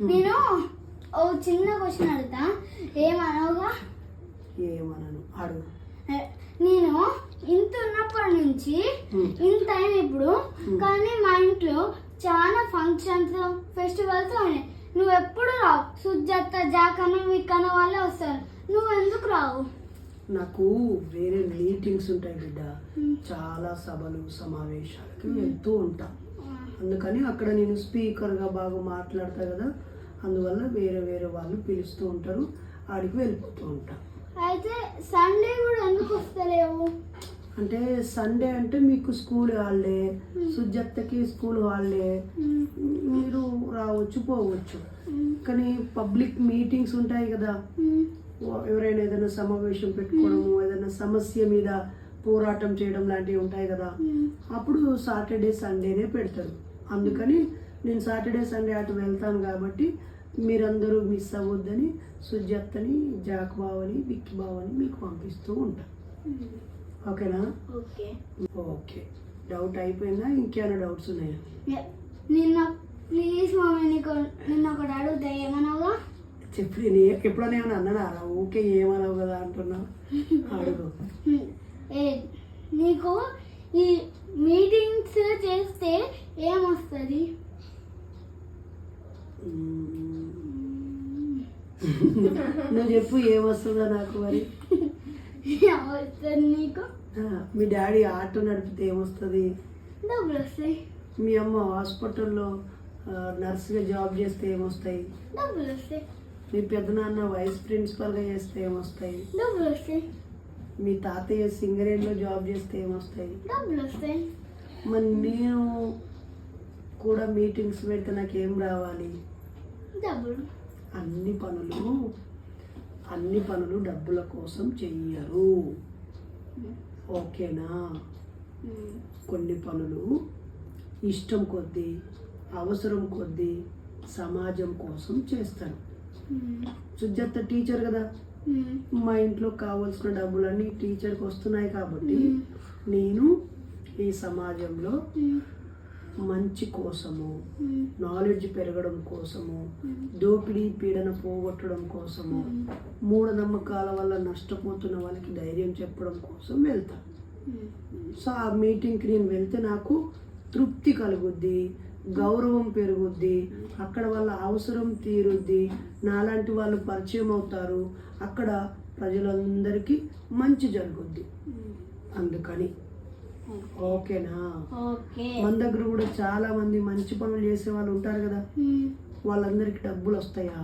నేను ఓ చిన్న క్వశ్చన్ అడుగుతా. ఏమనవుగా ఏమనను? అడుగు. నేను ఇంత ఉన్నప్పటి నుంచి. ఇంత అయిన ఇప్పుడు కానీ మా ఇంట్లో చాలా ఫంక్షన్స్ ఫెస్టివల్స్ ఉన్నాయి నువ్వు ఎప్పుడు రావు? సుజాత జాకన్న విక్కన్న వాళ్ళే వస్తారు. నువ్వు ఎందుకు రావు? నాకు వేరే మీటింగ్స్ ఉంటాయి బిడ్డ. చాలా సభలు సమావేశాలకి వెళ్తూ ఉంటా. అందుకని అక్కడ నేను స్పీకర్గా బాగా మాట్లాడతా కదా. అందువల్ల వేరే వేరే వాళ్ళు పిలుస్తూ ఉంటారు ఆడికి వెళ్ళిపోతూ ఉంటా అయితే సండే కూడా ఎందుకు వస్తలేవు? అంటే సండే అంటే మీకు స్కూల్ హాలిడే సుజత్తకి స్కూల్ హాలిడే. మీరు రావచ్చు పోవచ్చు. కానీ పబ్లిక్ మీటింగ్స్ ఉంటాయి కదా. ఎవరైనా ఏదైనా సమావేశం పెట్టుకోవడము ఏదైనా సమస్య మీద పోరాటం చేయడం లాంటివి ఉంటాయి కదా. అప్పుడు సాటర్డే సండేనే పెడతారు. అందుకని నేను సాటర్డే సండే అటు వెళ్తాను కాబట్టి మీరందరూ మిస్ అవ్వద్దని సుజత్తని జాక్ బావని విక్కీ బావని మీకు పంపిస్తూ ఉంటాను ఓకేనా? ఓకే. ఓకే. డౌట్ అయిపోయిందా? ఇంకేమైనా డౌట్స్ ఉన్నాయా? నిన్న ప్లీజ్ మమ్మీ నీకు నిన్న ఒకటి అడుగుతా ఏమన్నావుగా చెప్పు నేను ఎప్పుడైనా ఏమైనా అన్నానా? రా ఊకే ఏమన్నావు కదా అంటున్నావు అడుగు. Hmm. ఏ నీకు ఈ మీటింగ్స్ చేస్తే ఏమొస్తుంది? నువ్వు చెప్పు ఏమొస్తుందో నాకు మరి. నీకు? మీ డాడీ ఆటో నడిపితే ఏమొస్తుంది? డబ్బులు వస్తాయి మీ అమ్మ హాస్పిటల్లో నర్సుగా జాబ్ చేస్తే ఏమొస్తాయి? డబ్బులు వస్తాయి మీ పెద్దనాన్న వైస్ ప్రిన్సిపల్గా చేస్తే ఏమొస్తాయి? డబ్బులు వస్తాయి మీ తాతయ్య సింగరేణిలో జాబ్ చేస్తే ఏమొస్తాయి? డబ్బులు వస్తాయి మరి నేను కూడా మీటింగ్స్ పెడితే నాకు ఏం రావాలి? డబ్బులు. అన్ని పనులు అన్ని పనులు డబ్బుల కోసం చెయ్యరు ఓకేనా. కొన్ని పనులు ఇష్టం కొద్దీ అవసరం కొద్దీ సమాజం కోసం చేస్తాను Hmm. సుజాత టీచర్ కదా. మా ఇంట్లో కావాల్సిన డబ్బులన్నీ టీచర్కి వస్తున్నాయి కాబట్టి. నేను ఈ సమాజంలో. మంచి కోసము. నాలెడ్జ్ పెరగడం కోసము. దోపిడీ పీడన పోగొట్టడం కోసము. మూఢనమ్మకాల వల్ల నష్టపోతున్న వాళ్ళకి ధైర్యం చెప్పడం కోసం వెళ్తా Hmm. సో ఆ మీటింగ్కి నేను వెళ్తే నాకు తృప్తి కలుగుద్ది గౌరవం పెరుగుద్ది అక్కడ వాళ్ళ అవసరం తీరుద్ది నాలాంటి వాళ్ళు పరిచయం అవుతారు అక్కడ ప్రజలందరికీ మంచి జరుగుద్ది. అందుకని ఓకేనా ఓకే మన దగ్గర కూడా చాలా మంది మంచి పనులు చేసే వాళ్ళు ఉంటారు కదా. వాళ్ళందరికీ డబ్బులు వస్తాయా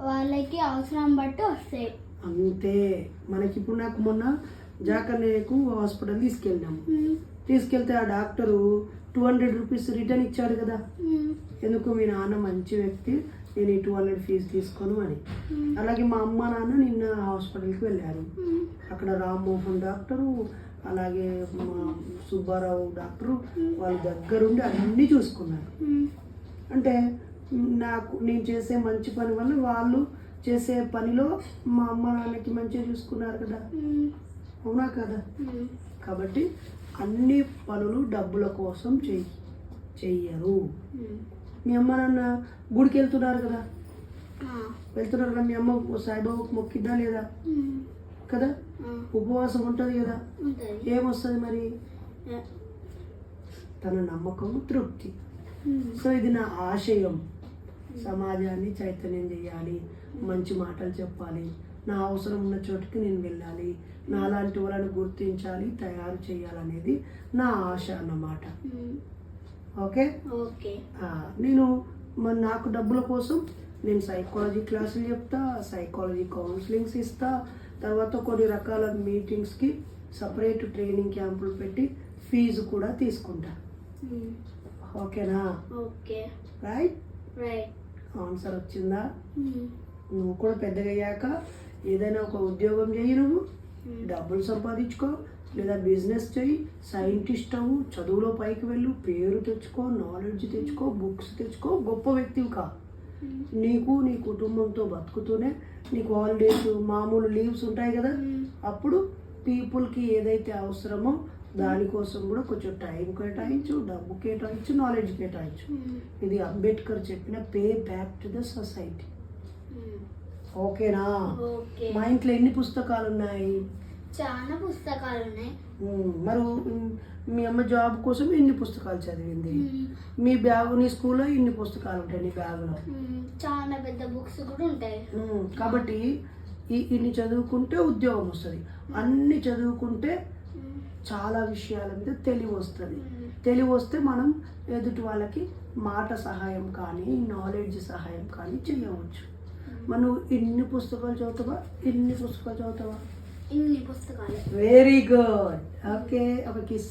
వాళ్ళకి అవసరం బట్టి వస్తాయి అంతే మనకి ఇప్పుడు నాకు మొన్న జాకన్నయ్యకు హాస్పిటల్ తీసుకెళ్ళినాము Hmm. తీసుకెళ్తే ఆ doctor two hundred rupees return ఇచ్చాడు కదా. ఎందుకు మీ నాన్న మంచి వ్యక్తి నేను ఈ టూ హండ్రెడ్ ఫీజు తీసుకోను అని. అలాగే మా అమ్మ నాన్న నిన్న హాస్పిటల్కి వెళ్ళారు. అక్కడ రామ్మోహన్ డాక్టరు అలాగే మా సుబ్బారావు డాక్టరు వాళ్ళ దగ్గరుండి అన్నీ చూసుకున్నారు. అంటే నాకు నేను చేసే మంచి పని వల్ల వాళ్ళు చేసే పనిలో మా అమ్మ నాన్నకి మంచిగా చూసుకున్నారు కదా. అవునా కదా. కాబట్టి అన్ని పనులు డబ్బుల కోసం చెయ్యి చెయ్యరు. మీ అమ్మ నాన్న గుడికి వెళ్తున్నారు కదా. వెళ్తున్నారు కదా మీ అమ్మ సాయిబాబాకు మొక్కిద్దా లేదా. కదా. ఉపవాసం ఉంటుంది కదా? ఏమొస్తుంది మరి. తన నమ్మకం తృప్తి. సో ఇది నా ఆశయం. సమాజాన్ని చైతన్యం చేయాలి. మంచి మాటలు చెప్పాలి. నా అవసరం ఉన్న చోటుకి నేను వెళ్ళాలి. నాలాంటి వాళ్ళని గుర్తించాలి తయారు చేయాలనేది నా ఆశ అన్నమాట. ఓకే? నేను నాకు డబ్బుల కోసం నేను సైకాలజీ క్లాసులు చెప్తా సైకాలజీ కౌన్సిలింగ్స్ ఇస్తా తర్వాత కొన్ని రకాల మీటింగ్స్కి సపరేట్ ట్రైనింగ్ క్యాంపులు పెట్టి ఫీజు కూడా తీసుకుంటా Hmm. ఓకేనా ఓకే రైట్ రైట్ ఆన్సర్ వచ్చిందా Hmm. నువ్వు కూడా పెద్దగా అయ్యాక ఏదైనా ఒక ఉద్యోగం చేయి నువ్వు Hmm. డబ్బులు సంపాదించుకో లేదా బిజినెస్ చేయి సైంటిస్ట్ అవ్వు చదువులో పైకి వెళ్ళు పేరు తెచ్చుకో నాలెడ్జ్ తెచ్చుకో బుక్స్ తెచ్చుకో గొప్ప వ్యక్తివి కా. నీకు నీ కుటుంబంతో బతుకుతూనే నీకు హాలిడేస్ మామూలు లీవ్స్ ఉంటాయి కదా. అప్పుడు పీపుల్కి ఏదైతే అవసరమో దానికోసం కూడా కొంచెం టైం కేటాయించు డబ్బు కేటాయించు నాలెడ్జ్ కేటాయించు. ఇది అంబేద్కర్ చెప్పిన pay back to the society ఓకేనా? ఓకే. మా ఇంట్లో ఎన్ని పుస్తకాలు ఉన్నాయి? చాలా పుస్తకాలు ఉన్నాయి మరి మీ అమ్మ జాబ్ కోసం ఎన్ని పుస్తకాలు చదివింది. మీ బ్యాగ్ నీ స్కూల్లో ఇన్ని పుస్తకాలు ఉంటాయి నీ బ్యాగులో. చాలా పెద్ద బుక్స్ కూడా ఉంటాయి. కాబట్టి ఇన్ని చదువుకుంటే ఉద్యోగం వస్తుంది. అన్ని చదువుకుంటే. చాలా విషయాల మీద తెలివి వస్తుంది. తెలివి వస్తే మనం ఎదుటి వాళ్ళకి మాట సహాయం కానీ నాలెడ్జ్ సహాయం కానీ చేయవచ్చు. నువ్వు ఇన్ని పుస్తకాలు చదువుతావా? ఇన్ని పుస్తకాలు చదువుతావా? ఇన్ని పుస్తకాలు వెరీ గుడ్ ఓకే ఒక కిస్